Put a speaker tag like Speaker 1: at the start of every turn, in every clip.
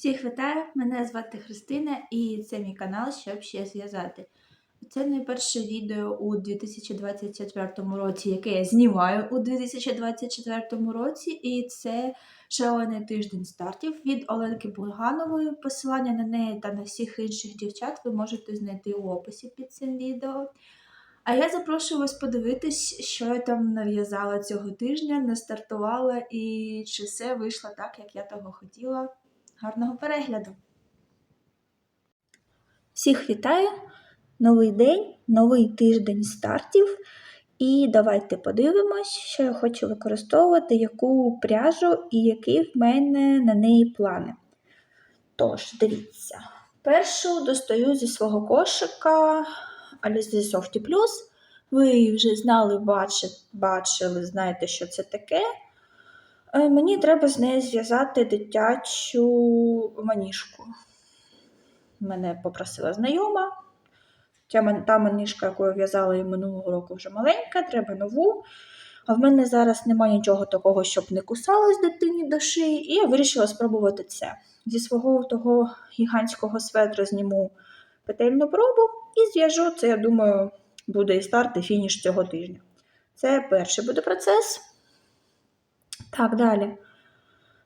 Speaker 1: Всіх вітаю! Мене звати Христина і це мій канал, щоб ще зв'язати. Це найперше відео у 2024 році, яке я знімаю у 2024 році, і це шалений тиждень стартів від Оленки Бурганової. Посилання на неї та на всіх інших дівчат ви можете знайти у описі під цим відео. А я запрошую вас подивитись, що я там нав'язала цього тижня, настартувала і чи все вийшло так, як я того хотіла. Гарного перегляду! Всіх вітаю! Новий день, новий тиждень стартів. І давайте подивимось, що я хочу використовувати, яку пряжу і які в мене на неї плани. Тож, дивіться, першу достаю зі свого кошика Alize Softy Plus. Ви вже знали, бачили, знаєте, що це таке. Е, Мені треба з неї зв'язати дитячу маніжку. Мене попросила знайома. Та маніжка, яку я в'язала і минулого року, вже маленька, треба нову. А в мене зараз немає нічого такого, щоб не кусалось дитині до шиї, і я вирішила спробувати це. Зі свого того гігантського светра зніму петельну пробу і зв'яжу. Це, я думаю, буде і старт, і фініш цього тижня. Це перший буде процес. Так, далі.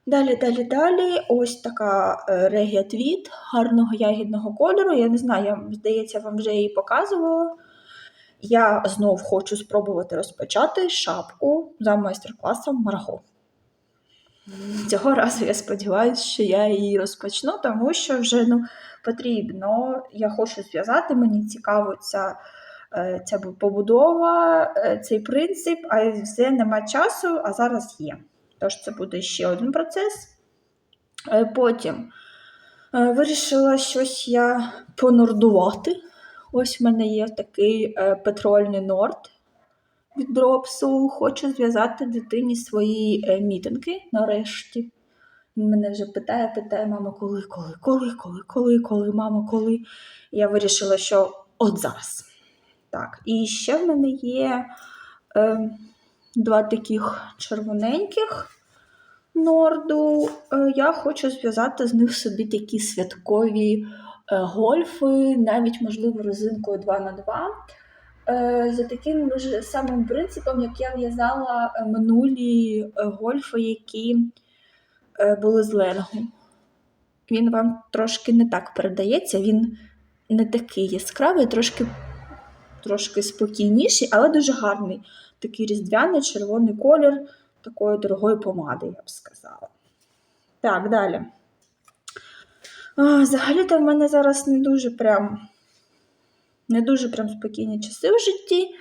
Speaker 1: Далі, далі, далі. Ось така е, регія твіт гарного ягідного кольору. Я не знаю, я, здається, вам вже її показувала. Я знов хочу спробувати розпочати шапку за майстер-класом Марго. Цього разу я сподіваюся, що я її розпочну, тому що вже ну, потрібно. Я хочу зв'язати, мені цікаво ця, е, ця побудова, е, цей принцип, а все нема часу, а зараз є. Тож це буде ще один процес. Е, Потім е, вирішила щось я понордувати. Ось в мене є такий е, петрольний норд від дропсу. Хочу зв'язати дитині свої мітинги нарешті. Він мене вже питає, питає, мама, коли, коли, коли, коли, коли, коли, мама, коли. Я вирішила, що от зараз. Так, і ще в мене є е, два таких червоненьких норду. Е, я хочу зв'язати з них собі такі святкові е, гольфи, навіть, можливо, резинкою 2х2. Е, За таким ж самим принципом, як я в'язала минулі гольфи, які були з ленгу. Він вам трошки не так передається, він не такий яскравий, трошки, трошки спокійніший, але дуже гарний. Такий різдвяний червоний колір такої дорогої помади, я б сказала. Так, далі. Взагалі-то в мене зараз не дуже прям не дуже прям спокійні часи в житті.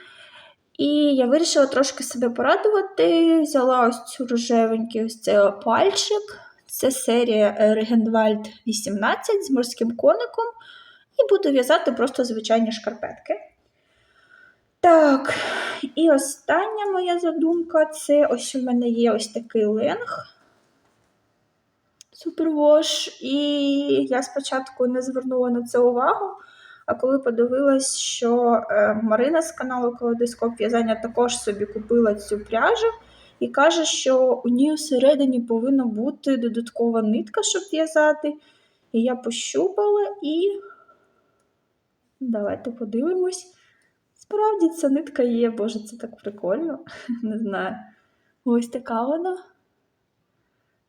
Speaker 1: І я вирішила трошки себе порадувати. Взяла ось цю рожевенький ось цей пальчик. Це серія Регенвальд 18 з морським коником. І буду в'язати просто звичайні шкарпетки. Так, і остання моя задумка це ось у мене є ось такий ленг. Супервош. І я спочатку не звернула на це увагу. А коли подивилась, що е, Марина з каналу Колодископ в'язання також собі купила цю пряжу і каже, що у ній всередині повинна бути додаткова нитка, щоб в'язати. І я пощупала і давайте подивимось. Справді ця нитка є, боже, це так прикольно. Не знаю. Ось така вона.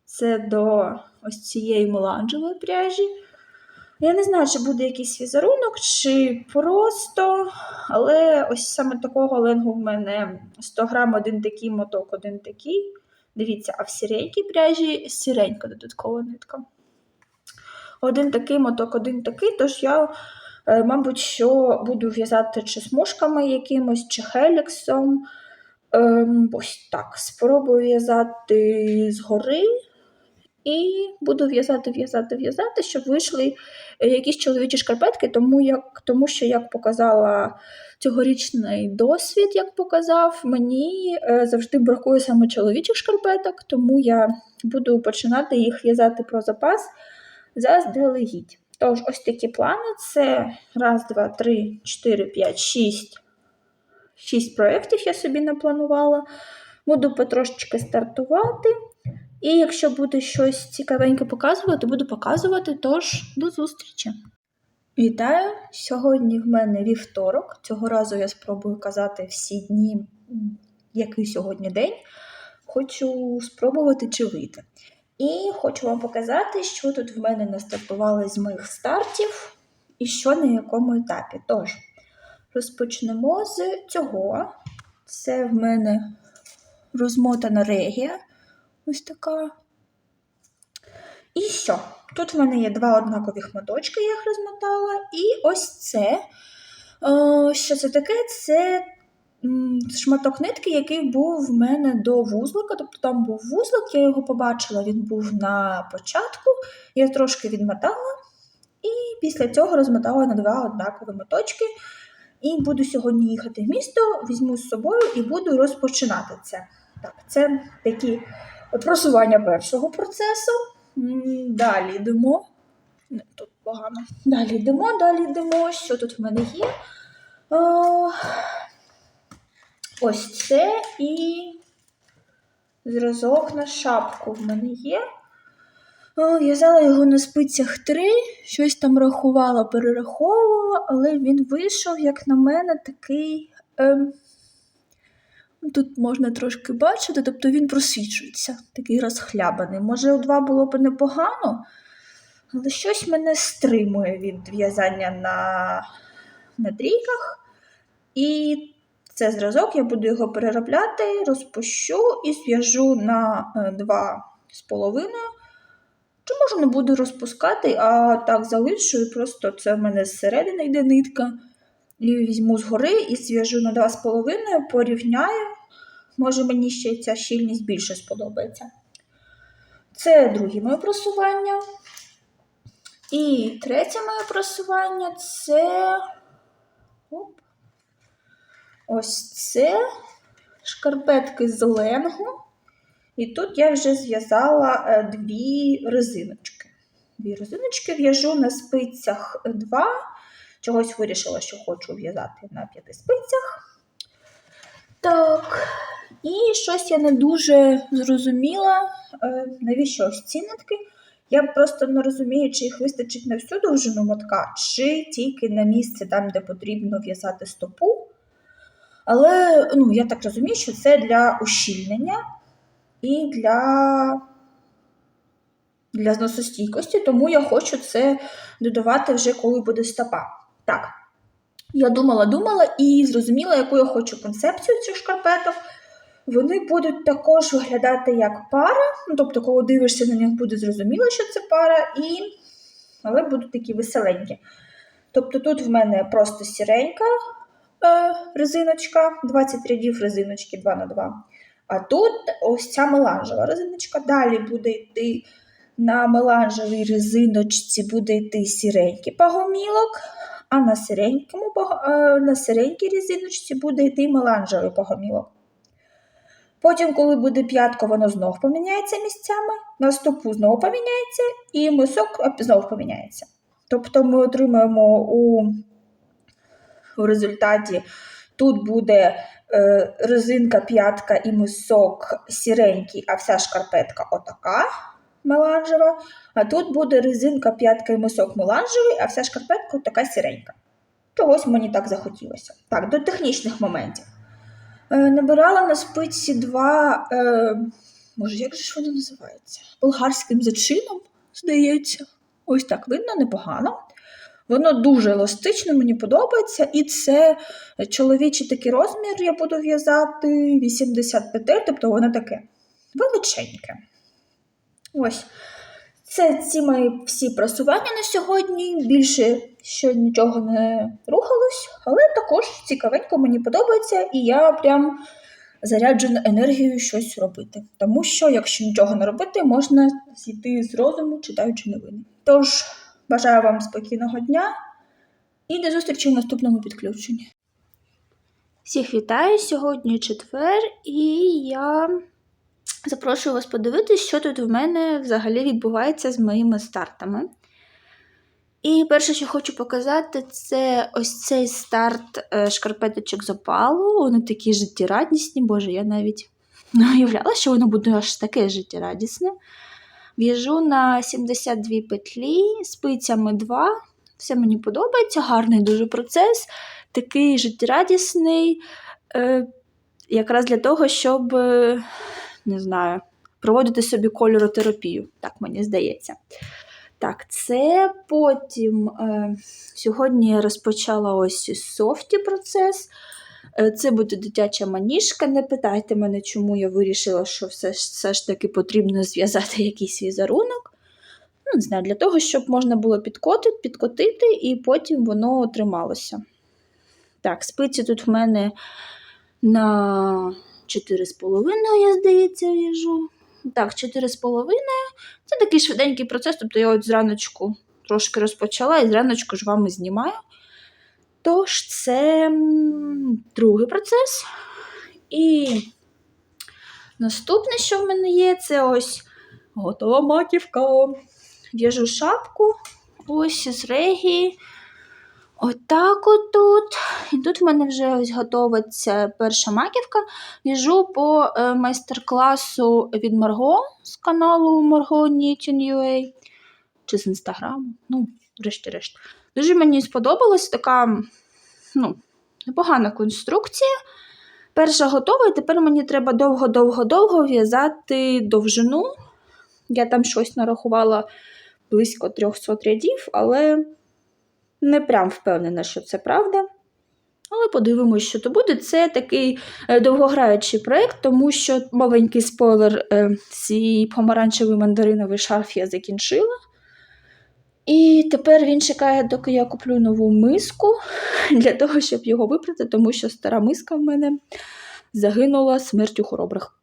Speaker 1: Це до ось цієї меланжевої пряжі. Я не знаю, чи буде якийсь візерунок, чи просто, але ось саме такого ленгу в мене 100 грам один такий моток, один такий. Дивіться, а в сіренькій пряжі сіренька додаткова нитка. Один такий моток, один такий, тож я, мабуть, що буду в'язати чи смужками якимось, чи хеліксом. Ем, ось так. Спробую в'язати згори. І буду в'язати, в'язати, в'язати, щоб вийшли е, якісь чоловічі шкарпетки, тому, як, тому що, як показала цьогорічний досвід, як показав, мені е, завжди бракує саме чоловічих шкарпеток, тому я буду починати їх в'язати про запас заздалегідь. Тож, ось такі плани: це раз, два, три, чотири, п'ять, шість. Шість проєктів я собі напланувала. Буду потрошечки стартувати. І якщо буде щось цікавеньке показувати, буду показувати. Тож до зустрічі! Вітаю! Сьогодні в мене вівторок. Цього разу я спробую казати всі дні, який сьогодні день. Хочу спробувати чи вийти. І хочу вам показати, що тут в мене настартувало з моїх стартів і що на якому етапі. Тож, розпочнемо з цього. Це в мене розмотана регія. Ось така. І що? Тут в мене є два однакових моточки, я їх розмотала. І ось це. Е, Що це таке? Це шматок нитки, який був в мене до вузлика. Тобто там був вузлик, я його побачила, він був на початку. Я трошки відмотала, і після цього розмотала на два однакові моточки. І буду сьогодні їхати в місто, візьму з собою і буду розпочинати це. Так, це такі просування першого процесу. Далі йдемо. Тут погано. Далі йдемо, далі йдемо. Що тут в мене є? О, ось це і зразок на шапку в мене є. О, в'язала його на спицях 3, щось там рахувала, перераховувала, але він вийшов, як на мене, такий. Ем, Тут можна трошки бачити, тобто він просвічується, такий розхлябаний. Може, у два було б непогано, але щось мене стримує від в'язання на, на трійках. І це зразок, я буду його переробляти, розпущу і зв'яжу на е, два з половиною. Чи можу не буду розпускати, а так залишу, і просто це в мене зсередини йде нитка. І візьму згори і зв'яжу на два з половиною, порівняю. Може, мені ще ця щільність більше сподобається. Це друге моє просування. І третє моє просування це. Оп. Ось це шкарпетки з ленгу. І тут я вже зв'язала е, дві резиночки. Дві резиночки в'яжу на спицях 2. Чогось вирішила, що хочу в'язати на п'яти спицях. Так, і щось я не дуже зрозуміла, е, навіщо ось ці нитки. Я просто не розумію, чи їх вистачить на всю довжину мотка, чи тільки на місце там, де потрібно в'язати стопу. Але ну, я так розумію, що це для ущільнення і для, для зносостійкості, тому я хочу це додавати вже коли буде стопа. Так, я думала, думала і зрозуміла, яку я хочу концепцію цих шкарпеток. Вони будуть також виглядати як пара, ну, тобто, коли дивишся на них, буде зрозуміло, що це пара, і... але будуть такі веселенькі. Тобто тут в мене просто сіренька резиночка, 20 рядів резиночки 2 на 2 А тут ось ця меланжева резиночка. Далі буде йти на меланжевій резиночці буде йти сіренький пагомілок, а на сиренькому, е, на сиренькій резиночці буде йти меланжевий пагомілок. Потім, коли буде п'ятко, воно знов поміняється місцями, на стопу знову поміняється, і мисок знову поміняється. Тобто ми отримаємо у, у результаті тут буде е, резинка, п'ятка і мисок сіренький, а вся шкарпетка отака меланжева. А тут буде резинка, п'ятка і мисок меланжевий, а вся шкарпетка така сіренька. Чогось мені так захотілося. Так, до технічних моментів. Е, набирала на спиці два, е, може, як же ж воно називається? Болгарським зачином, здається. Ось так видно, непогано. Воно дуже еластичне, мені подобається. І це чоловічий такий розмір, я буду в'язати 80 петель, тобто воно таке величеньке. Ось. Це ці мої всі просування на сьогодні. Більше ще нічого не рухалось, але також цікавенько мені подобається, і я прям заряджена енергією щось робити. Тому що, якщо нічого не робити, можна зійти з розуму, читаючи новини. Тож, бажаю вам спокійного дня і до зустрічі в наступному підключенні. Всіх вітаю! Сьогодні четвер, і я запрошую вас подивитись, що тут в мене взагалі відбувається з моїми стартами. І перше, що хочу показати, це ось цей старт е, шкарпеточок з опалу. Вони такі життєрадісні, боже, я навіть не уявляла, що воно буде аж таке життєрадісне. В'яжу на 72 петлі, спицями 2. Все мені подобається, гарний дуже процес, такий життєрадісний, е, якраз для того, щоб, е, не знаю, проводити собі кольоротерапію, так мені здається. Так, це потім е, сьогодні я розпочала ось софті процес. Е, Це буде дитяча маніжка. Не питайте мене, чому я вирішила, що все, все ж таки потрібно зв'язати якийсь візерунок. Ну, не знаю, для того, щоб можна було підкотити, підкотити і потім воно трималося. Так, спиці тут в мене на 4,5, я здається, в'яжу. Так, 4,5. Це такий швиденький процес, тобто я от зраночку трошки розпочала і зраночку ж вам знімаю. Тож, це другий процес. І наступне, що в мене є, це ось готова маківка. В'яжу шапку, ось з регії. Отак отут. І тут в мене вже ось готова перша маківка. В'яжу по е, майстер-класу від Марго з каналу Margo Knitting UA. Чи з інстаграму. Ну, врешті-решт. Дуже мені сподобалась така ну, непогана конструкція. Перша готова, і тепер мені треба довго-довго-довго в'язати довжину. Я там щось нарахувала близько 300 рядів, але не прям впевнена, що це правда. Але подивимось, що то буде. Це такий е, довгограючий проєкт, тому що маленький спойлер, е, свій помаранчевий мандариновий шарф я закінчила. І тепер він чекає, доки я куплю нову миску для того, щоб його випрати, тому що стара миска в мене загинула смертю хоробрих.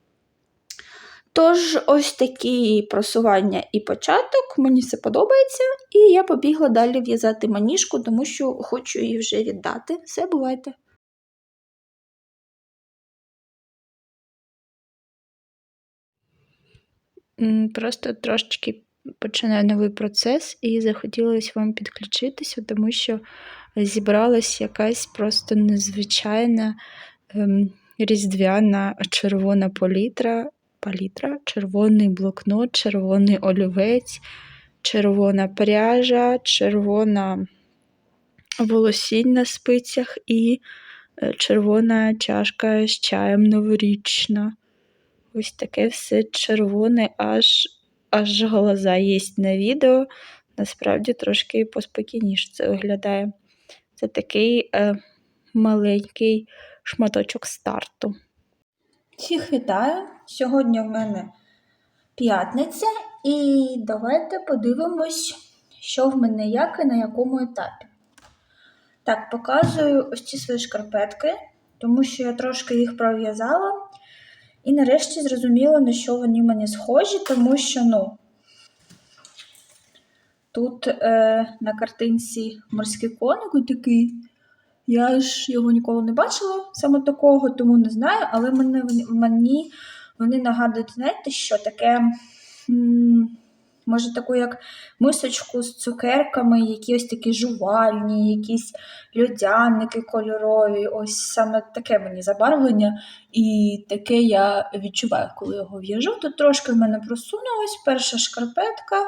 Speaker 1: Тож, ось такі просування і початок, мені все подобається, і я побігла далі в'язати маніжку, тому що хочу її вже віддати. Все, бувайте. Просто трошечки починаю новий процес і захотілося вам підключитися, тому що зібралась якась просто незвичайна ем, різдвяна червона палітра, палітра, червоний блокнот, червоний олівець, червона пряжа, червона волосінь на спицях і е, червона чашка з чаєм новорічна. Ось таке все червоне, аж аж глаза є на відео. Насправді трошки поспокійніше це виглядає. Це такий е, маленький шматочок старту. Всіх вітаю! Сьогодні в мене п'ятниця, і давайте подивимось, що в мене як і на якому етапі. Так, показую ось ці свої шкарпетки, тому що я трошки їх пров'язала. І нарешті зрозуміла, на що вони мені схожі, тому що, ну, тут е, на картинці морський коник такий. Я ж його ніколи не бачила саме такого, тому не знаю, але мені, мені вони нагадують, знаєте, що таке, м, може, таку як мисочку з цукерками, які ось такі жувальні, якісь льодяники кольорові. Ось саме таке мені забарвлення, і таке я відчуваю, коли його в'яжу. Тут трошки в мене просунулось, перша шкарпетка,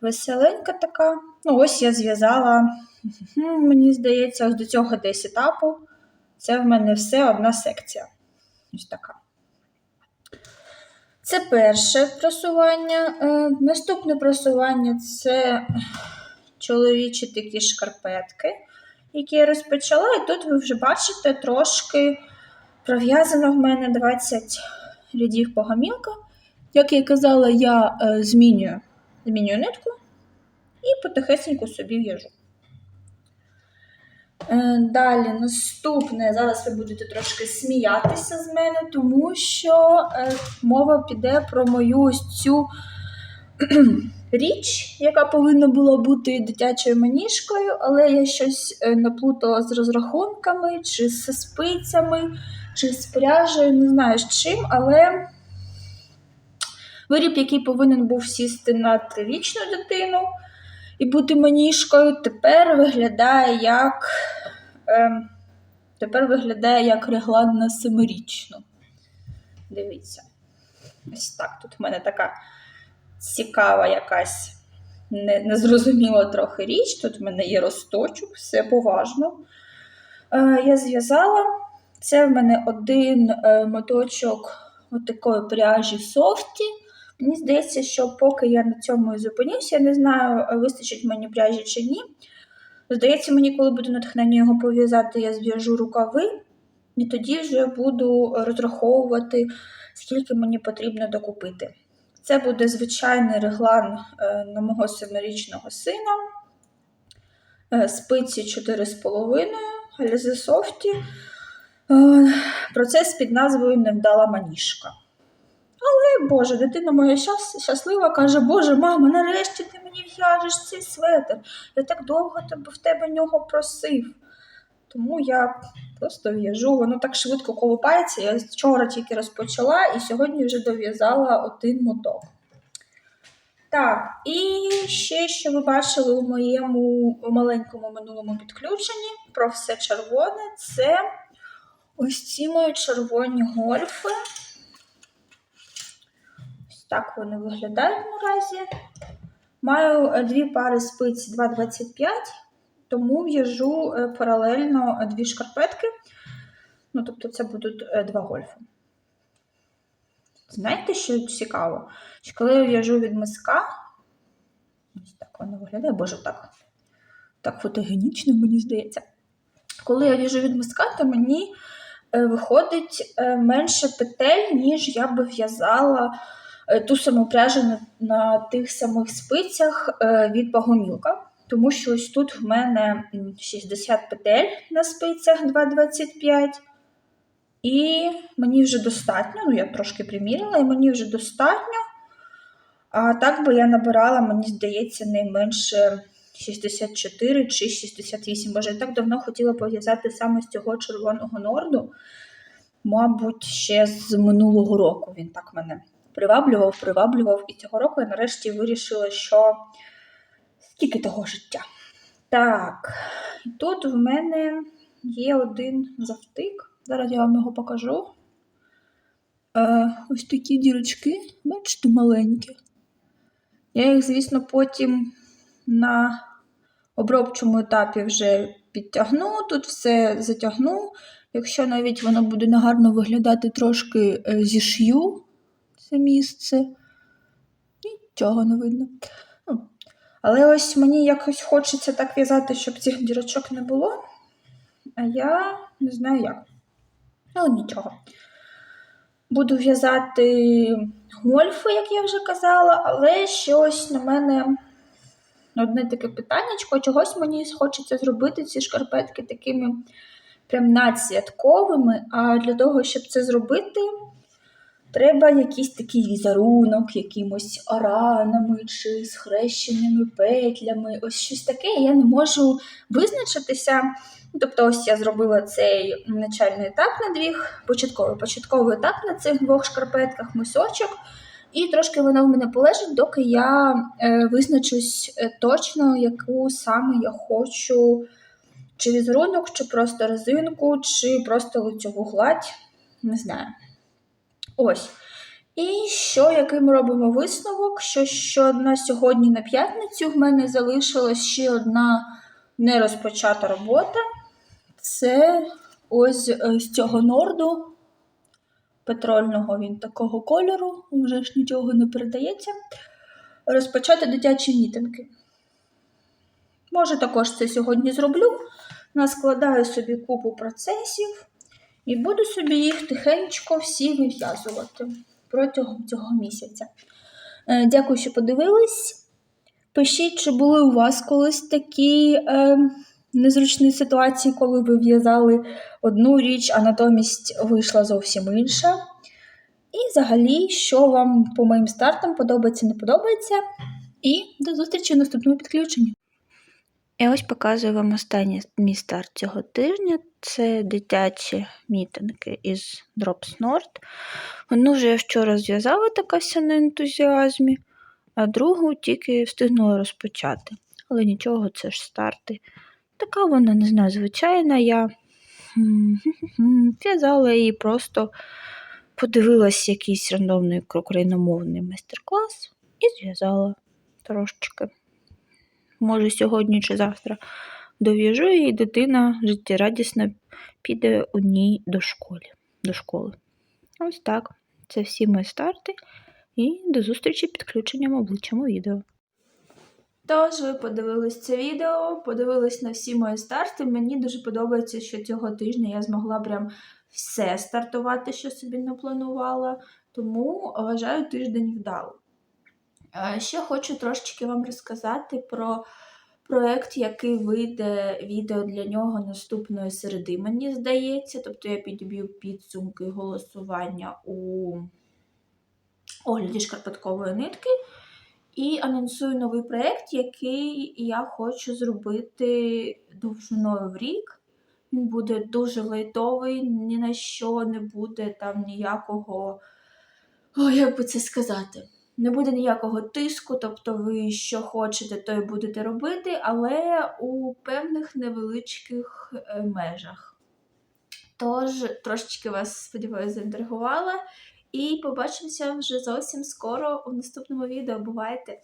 Speaker 1: веселенька така. Ну, ось я зв'язала. Мені здається, ось до цього десь етапу. Це в мене все одна секція. Ось така. Це перше просування. Е, наступне просування це чоловічі такі шкарпетки, які я розпочала. І тут ви вже бачите, трошки пров'язано в мене 20 рядів по гамілках. Як я казала, я е, змінюю, змінюю нитку і потихесеньку собі в'яжу. Е, Далі, наступне, зараз ви будете трошки сміятися з мене, тому що е, мова піде про мою ось цю річ, яка повинна була бути дитячою маніжкою, але я щось е, наплутала з розрахунками, чи з спицями, чи з пряжею, не знаю з чим, але виріб, який повинен був сісти на трирічну дитину і бути маніжкою, тепер виглядає як е, тепер виглядає як реглан семирічну. Дивіться. Ось так. Тут в мене така цікава якась не- незрозуміла трохи річ. Тут в мене є росточок, все поважно. Е, я зв'язала. Це в мене один е, моточок от такої пряжі софті. Мені здається, що поки я на цьому і зупинюся, я не знаю, вистачить мені пряжі чи ні. Здається, мені, коли буде натхнення його пов'язати, я зв'яжу рукави, і тоді вже буду розраховувати, скільки мені потрібно докупити. Це буде звичайний реглан е, на мого семирічного сина. Е, Спиці 4,5, Альзи Софті. Е, Процес під назвою Невдала маніжка. Але, Боже, дитина моя щас- щаслива каже: Боже, мама, нарешті ти мені в'яжеш цей светр. Я так довго в тебе нього просив. Тому я просто в'яжу, воно так швидко колупається. Я вчора тільки розпочала і сьогодні вже дов'язала один моток. Так, і ще, що ви бачили у моєму маленькому минулому підключенні про все червоне, це ось ці мої червоні гольфи. Так вони виглядають наразі. Маю е, дві пари спиць 2,25, тому в'яжу е, паралельно е, дві шкарпетки. Ну, тобто, це будуть два гольфи. Знаєте, що цікаво? Що коли я в'яжу від миска, ось так воно виглядає, боже, так, так фотогенічно, мені здається. Коли я в'яжу від миска, то мені виходить менше петель, ніж я би в'язала ту саму пряжу на, на тих самих спицях е, від багомілка. Тому що ось тут в мене 60 петель на спицях 2,25. І мені вже достатньо, ну я трошки приміряла, і мені вже достатньо. А так би я набирала, мені здається, найменше 64 чи 68. Боже, я так давно хотіла пов'язати саме з цього червоного норду. Мабуть, ще з минулого року він так мене приваблював, приваблював. І цього року я нарешті вирішила, що скільки того життя. Так, і тут в мене є один завтик. Зараз я вам його покажу. Е, ось такі дірочки, бачите, маленькі. Я їх, звісно, потім на обробчому етапі вже підтягну, тут все затягну. Якщо навіть воно буде негарно виглядати, трошки е, зішью це місце. Нічого не видно. Але ось мені якось хочеться так в'язати, щоб цих дірочок не було. А я не знаю як. Ну, нічого. Буду в'язати гольфи, як я вже казала, але ще ось на мене одне таке питаннячко. Чогось мені хочеться зробити ці шкарпетки такими прям надсвятковими. А для того, щоб це зробити, треба якийсь такий візерунок, якимось оранами чи схрещеними петлями. Ось щось таке. Я не можу визначитися. Тобто, ось я зробила цей начальний етап на двох, початковий початковий етап на цих двох шкарпетках, мисочок. І трошки воно в мене полежить, доки я е, визначусь е, точно, яку саме я хочу, чи візерунок, чи просто резинку, чи просто лицьову гладь. Не знаю. Ось. І що, який ми робимо висновок? Що, що на сьогодні на п'ятницю в мене залишилась ще одна нерозпочата робота. Це ось е, з цього норду петрольного він такого кольору, вже ж нічого не передається. Розпочати дитячі мітинги. Може, також це сьогодні зроблю. Наскладаю собі купу процесів і буду собі їх тихенько всі вив'язувати протягом цього місяця. Е, Дякую, що подивились. Пишіть, чи були у вас колись такі е, незручні ситуації, коли ви в'язали одну річ, а натомість вийшла зовсім інша. І взагалі, що вам по моїм стартам подобається, не подобається. І до зустрічі в наступному підключенні. Я ось показую вам останній мій старт цього тижня. Це дитячі мітинги із Drops Nord. Одну вже я вчора зв'язала така вся на ентузіазмі, а другу тільки встигнула розпочати. Але нічого, це ж старти. Така вона, не знаю, звичайна. Я в'язала її просто подивилась якийсь рандомний україномовний майстер-клас і зв'язала трошечки. Може, сьогодні чи завтра дов'яжу, і дитина життєрадісно піде у ній до школи. До школи. Ось так. Це всі мої старти. І до зустрічі підключенням обличчям у відео. Тож ви подивились це відео, подивились на всі мої старти. Мені дуже подобається, що цього тижня я змогла прям все стартувати, що собі не планувала. Тому вважаю тиждень вдалий. Е, Ще хочу трошечки вам розказати про проєкт, який вийде відео для нього наступної середи, мені здається. Тобто я підб'ю підсумки голосування у огляді шкарпеткової нитки. І анонсую новий проєкт, який я хочу зробити довжиною в рік. Він буде дуже лайтовий, ні на що не буде там ніякого, о, як би це сказати, не буде ніякого тиску, тобто ви що хочете, то й будете робити, але у певних невеличких е, межах. Тож, трошечки вас, сподіваюся, заінтригувала. І побачимося вже зовсім скоро у наступному відео. Бувайте!